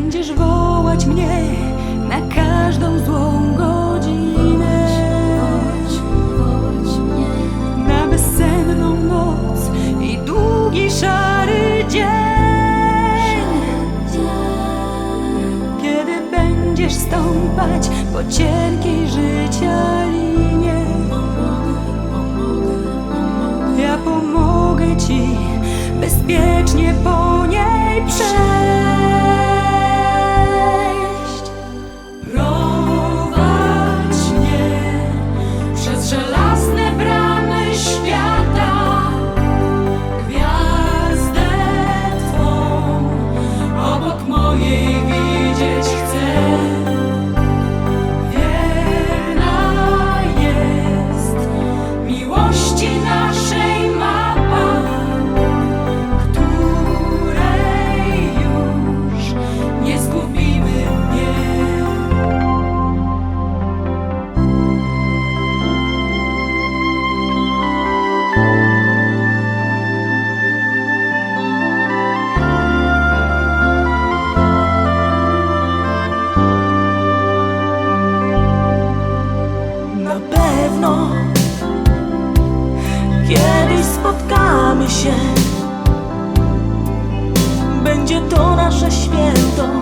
Będziesz wołać mnie na każdą złą godzinę. Wołać, wołać mnie Na bezsenną noc i długi szary dzień. Kiedy będziesz stąpać po cienkiej życia linie Ja pomogę Ci spotkamy się. Będzie to nasze święto.